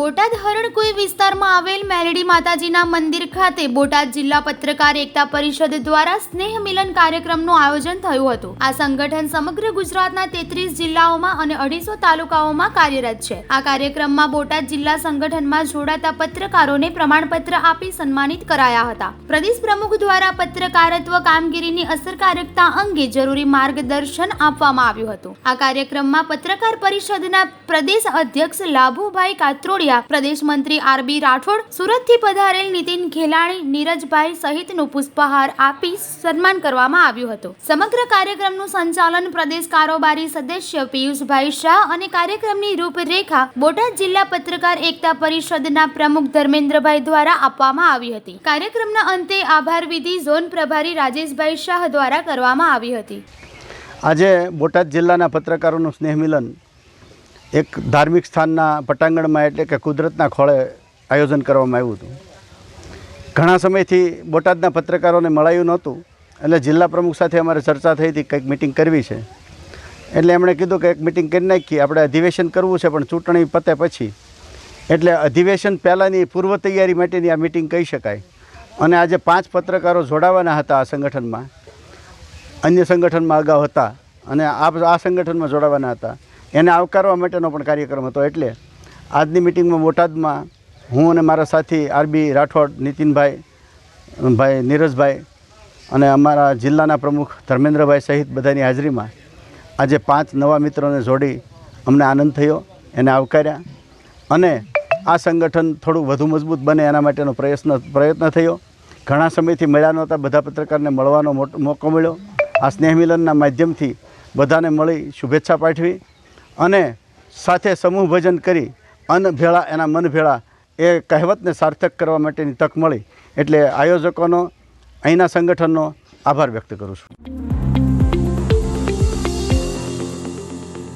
બોટાદ હરણકુઈ વિસ્તારમાં આવેલ મેલડી માતાજીના મંદિર ખાતે બોટાદ જિલ્લા પત્રકાર એકતા પરિષદ દ્વારા સ્નેહ મિલન કાર્યક્રમનું આયોજન થયું હતું. આ સંગઠન સમગ્ર ગુજરાતના તેત્રીસ જિલ્લાઓમાં અને અઢીસો તાલુકાઓમાં કાર્યરત છે. આ કાર્યક્રમમાં બોટાદ જિલ્લા સંગઠનમાં જોડાતા પત્રકારોને પ્રમાણપત્ર આપી સન્માનિત કરાયા હતા. પ્રદેશ પ્રમુખ દ્વારા પત્રકારત્વ કામગીરીની અસરકારકતા અંગે જરૂરી માર્ગદર્શન આપવામાં આવ્યું હતું. આ કાર્યક્રમમાં પત્રકાર પરિષદના પ્રદેશ અધ્યક્ષ લાભુભાઈ કાત્રોડિયા પ્રદેશ મંત્રી આર બી રાઠોડ સુરતથી પધારેલ નીતિન ખેલાણી નીરજભાઈ સહિતનું પુષ્પહાર આપી સન્માન કરવામાં આવ્યું હતું. સમગ્ર કાર્યક્રમનું સંચાલન પ્રદેશ કારોબારી સદસ્ય પિયુષભાઈ શાહ અને કાર્યક્રમની રૂપરેખા બોટાદ જિલ્લા પત્રકાર એકતા પરિષદના પ્રમુખ ધર્મેન્દ્રભાઈ દ્વારા આપવામાં આવી હતી. કાર્યક્રમના અંતે આભાર વિધિ ઝોન પ્રભારી રાજેશભાઈ શાહ દ્વારા કરવામાં આવી હતી. આજે બોટાદ જિલ્લાના પત્રકારોનું સ્નેહ મિલન એક ધાર્મિક સ્થાનના પટાંગણમાં એટલે કે કુદરતના ખોળે આયોજન કરવામાં આવ્યું હતું. ઘણા સમયથી બોટાદના પત્રકારોને મળાયું નહોતું, એટલે જિલ્લા પ્રમુખ સાથે અમારે ચર્ચા થઈ હતી, કંઈક મિટિંગ કરવી છે. એટલે એમણે કીધું કે એક મિટિંગ કરી નાખીએ, આપણે અધિવેશન કરવું છે, પણ ચૂંટણી પતે પછી. એટલે અધિવેશન પહેલાંની પૂર્વ તૈયારી માટેની આ મિટિંગ કહી શકાય. અને આજે પાંચ પત્રકારો જોડાવાના હતા આ સંગઠનમાં. અન્ય સંગઠનમાં અગાઉ હતા અને આ આ સંગઠનમાં જોડાવાના હતા. એને આવકારવા માટેનો પણ કાર્યક્રમ હતો. એટલે આજની મિટિંગમાં બોટાદમાં હું અને મારા સાથી આરબી રાઠોડ, નીતિનભાઈ, ભાઈ નીરજભાઈ અને અમારા જિલ્લાના પ્રમુખ ધર્મેન્દ્રભાઈ સહિત બધાની હાજરીમાં આજે પાંચ નવા મિત્રોને જોડી અમને આનંદ થયો, એને આવકાર્યા અને આ સંગઠન થોડું વધુ મજબૂત બને એના માટેનો પ્રયત્ન પ્રયત્ન થયો. ઘણા સમયથી મળ્યા નહોતા, બધા પત્રકારને મળવાનો મોકો મળ્યો. આ સ્નેહ મિલનના માધ્યમથી બધાને મળી શુભેચ્છા પાઠવી અને સાથે સમૂહ ભજન કરી અન્ન ભેળા એના મન ભેળા એ કહેવતને સાર્થક કરવા માટેની તક મળી. એટલે આયોજકોનો, અહીંના સંગઠનનો આભાર વ્યક્ત કરું છું.